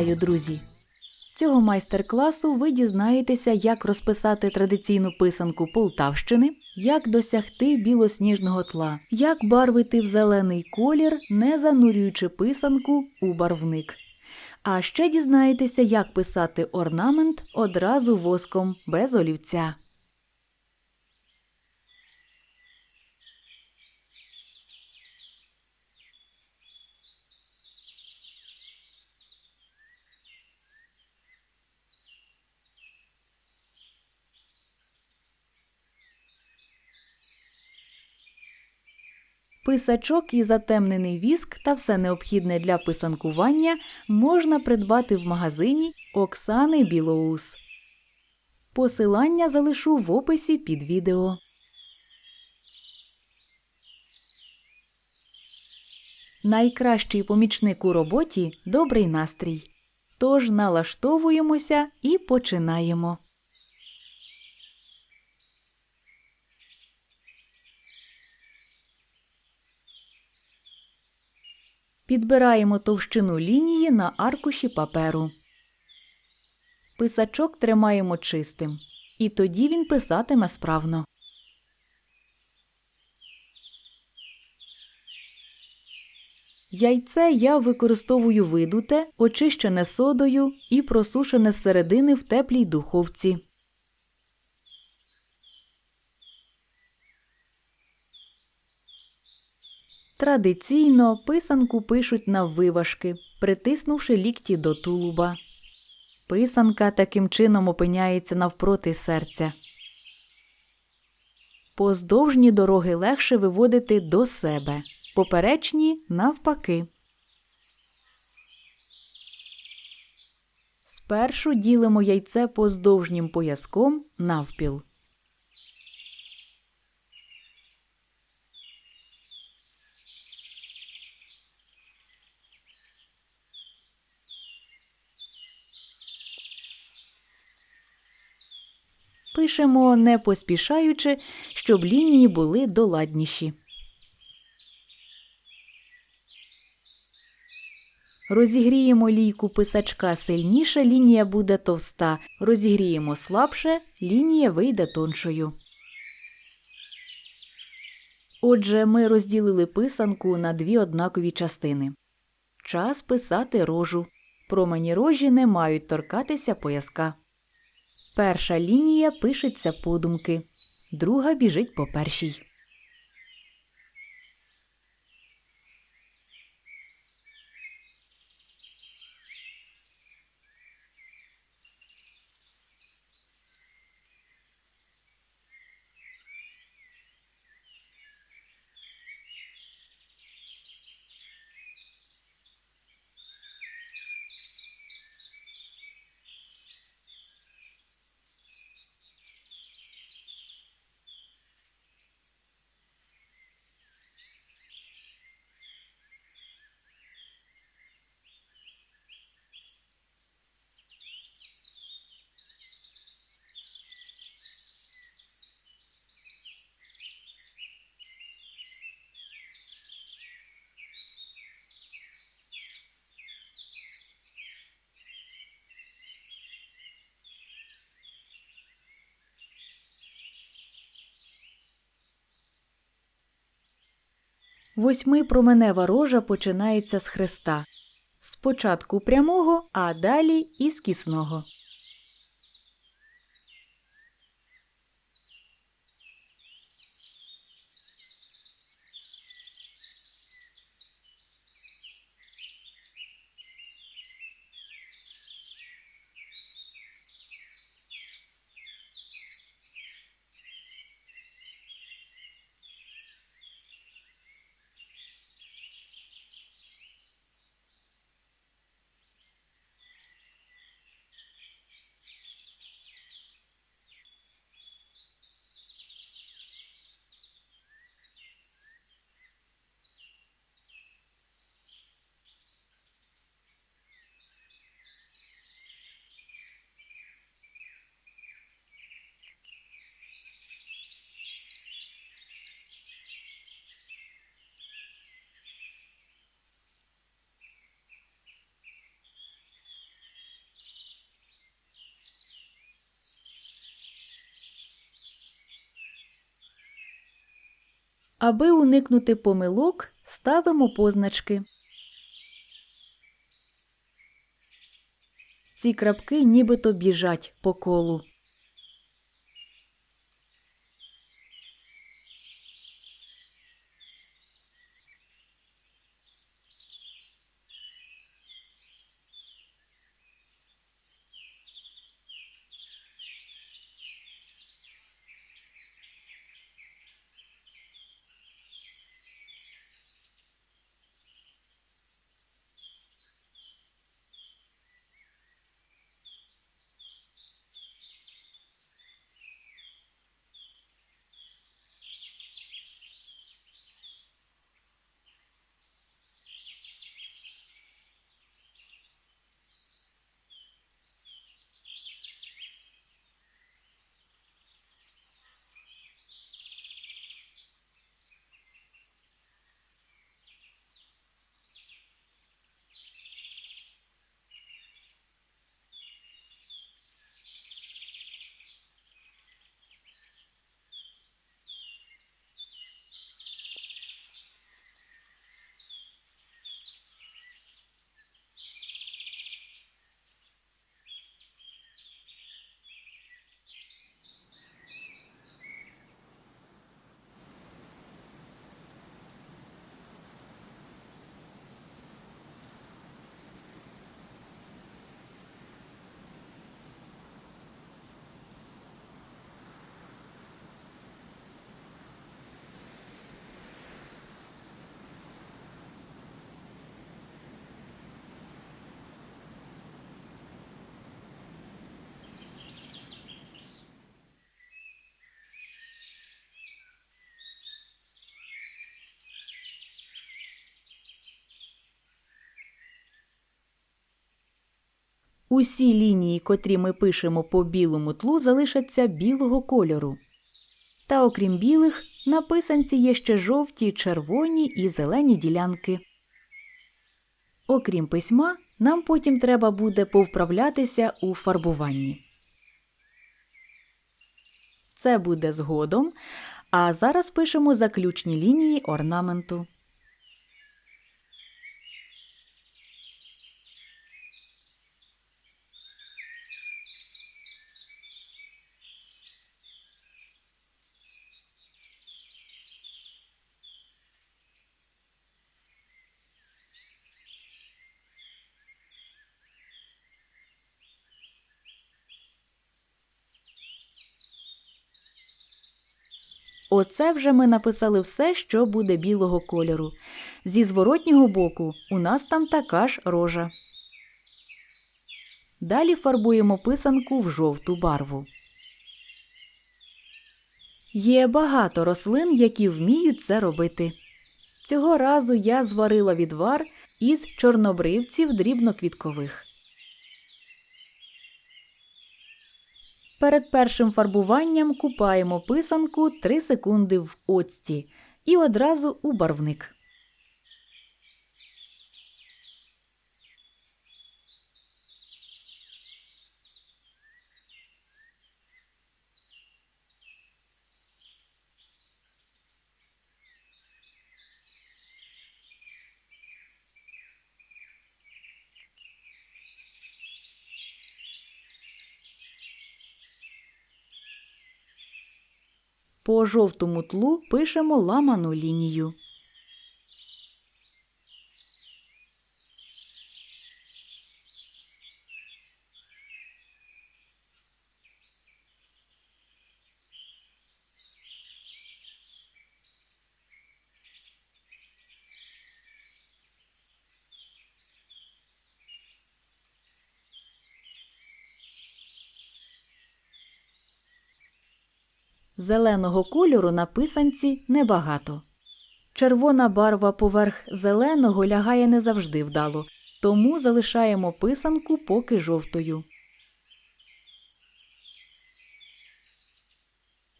Вітаю, друзі! З цього майстер-класу ви дізнаєтеся, як розписати традиційну писанку Полтавщини, як досягти білосніжного тла, як барвити в зелений колір, не занурюючи писанку у барвник. А ще дізнаєтеся, як писати орнамент одразу воском без олівця. Писачок і затемнений віск та все необхідне для писанкування можна придбати в магазині Оксани Білоус. Посилання залишу в описі під відео. Найкращий помічник у роботі добрий настрій. Тож налаштовуємося і починаємо. Підбираємо товщину лінії на аркуші паперу. Писачок тримаємо чистим. І тоді він писатиме справно. Яйце я використовую видуте, очищене содою і просушене зсередини в теплій духовці. Традиційно писанку пишуть наввиважки, притиснувши лікті до тулуба. Писанка таким чином опиняється навпроти серця. Поздовжні дороги легше виводити до себе, поперечні навпаки. Спершу ділимо яйце поздовжнім пояском навпіл. Пишемо не поспішаючи, щоб лінії були доладніші. Розігріємо лійку писачка сильніше, лінія буде товста. Розігріємо слабше, лінія вийде тоншою. Отже, ми розділили писанку на дві однакові частини. Час писати рожу. Промені рожі не мають торкатися пояска. Перша лінія пишеться подумки, друга біжить по першій. Восьмипроменева рожа починається з хреста. Спочатку прямого, а далі із кісного. Аби уникнути помилок, ставимо позначки. Ці крапки нібито біжать по колу. Усі лінії, котрі ми пишемо по білому тлу, залишаться білого кольору. Та окрім білих, на писанці є ще жовті, червоні і зелені ділянки. Окрім письма, нам потім треба буде повправлятися у фарбуванні. Це буде згодом, а зараз пишемо заключні лінії орнаменту. Оце вже ми написали все, що буде білого кольору. Зі зворотнього боку у нас там така ж рожа. Далі фарбуємо писанку в жовту барву. Є багато рослин, які вміють це робити. Цього разу я зварила відвар із чорнобривців дрібноквіткових. Перед першим фарбуванням купаємо писанку 3 секунди в оцті і одразу у барвник. По жовтому тлу пишемо ламану лінію. Зеленого кольору на писанці небагато. Червона барва поверх зеленого лягає не завжди вдало, тому залишаємо писанку поки жовтою.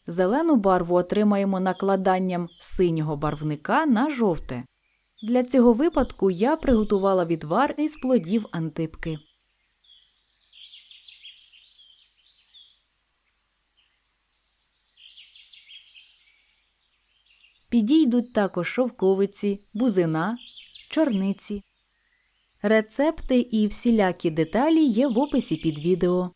Зелену барву отримаємо накладанням синього барвника на жовте. Для цього випадку я приготувала відвар із плодів антипки. Підійдуть також шовковиці, бузина, чорниці. Рецепти і всілякі деталі є в описі під відео.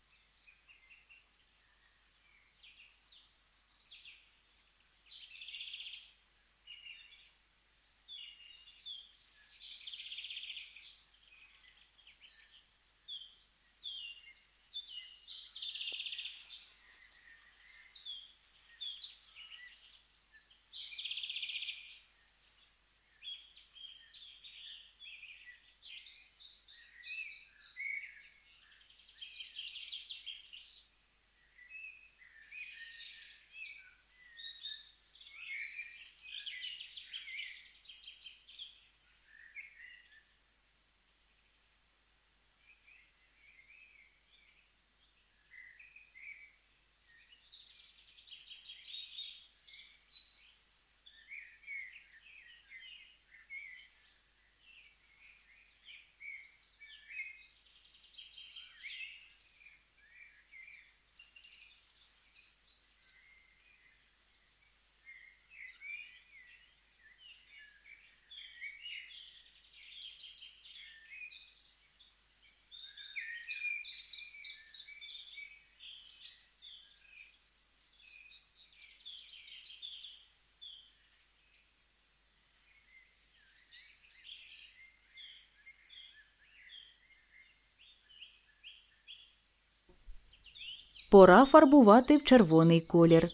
Пора фарбувати в червоний колір.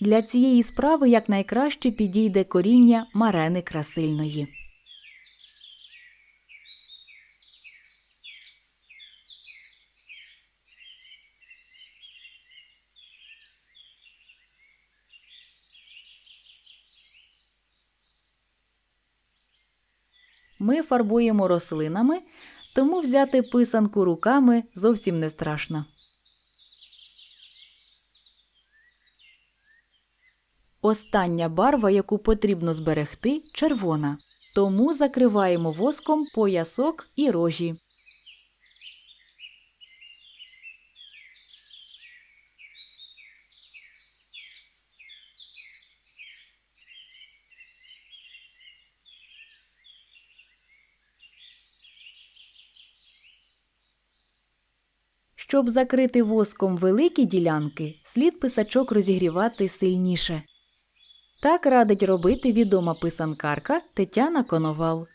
Для цієї справи якнайкраще підійде коріння марени красильної. Ми фарбуємо рослинами, тому взяти писанку руками зовсім не страшно. Остання барва, яку потрібно зберегти, червона. Тому закриваємо воском поясок і рожі. Щоб закрити воском великі ділянки, слід писачок розігрівати сильніше. Так радить робити відома писанкарка Тетяна Коновал.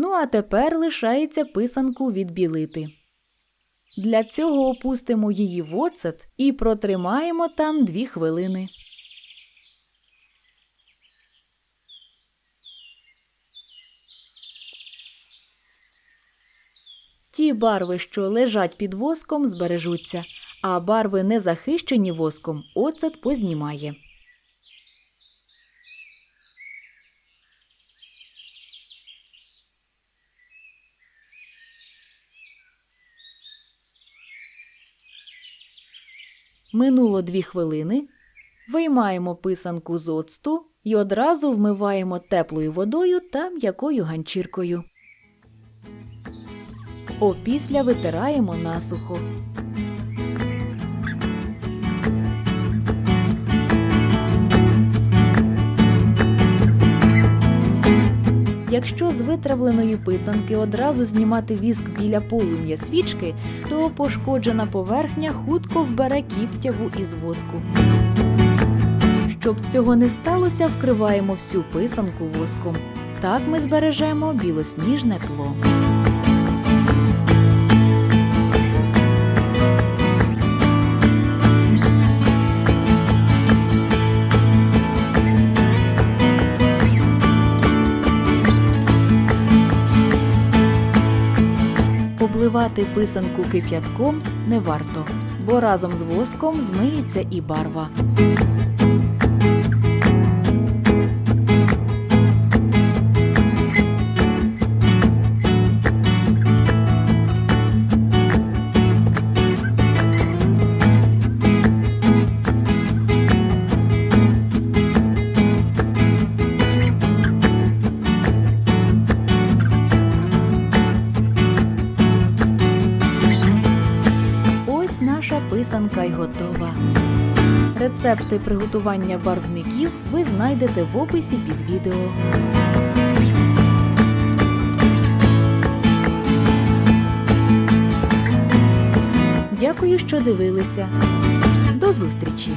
Ну а тепер лишається писанку відбілити. Для цього опустимо її в оцет і протримаємо там 2 хвилини. Ті барви, що лежать під воском, збережуться, а барви, не захищені воском, оцет познімає. Минуло дві хвилини. Виймаємо писанку з оцту і одразу вмиваємо теплою водою та м'якою ганчіркою. Опісля витираємо насухо. Якщо з витравленої писанки одразу знімати віск біля полум'я свічки, то пошкоджена поверхня хутко вбере кіптяву із воску. Щоб цього не сталося, вкриваємо всю писанку воском. Так ми збережемо білосніжне тло. Обливати писанку кип'ятком не варто, бо разом з воском змиється і барва. Рецепти приготування барвників ви знайдете в описі під відео. Дякую, що дивилися. До зустрічі!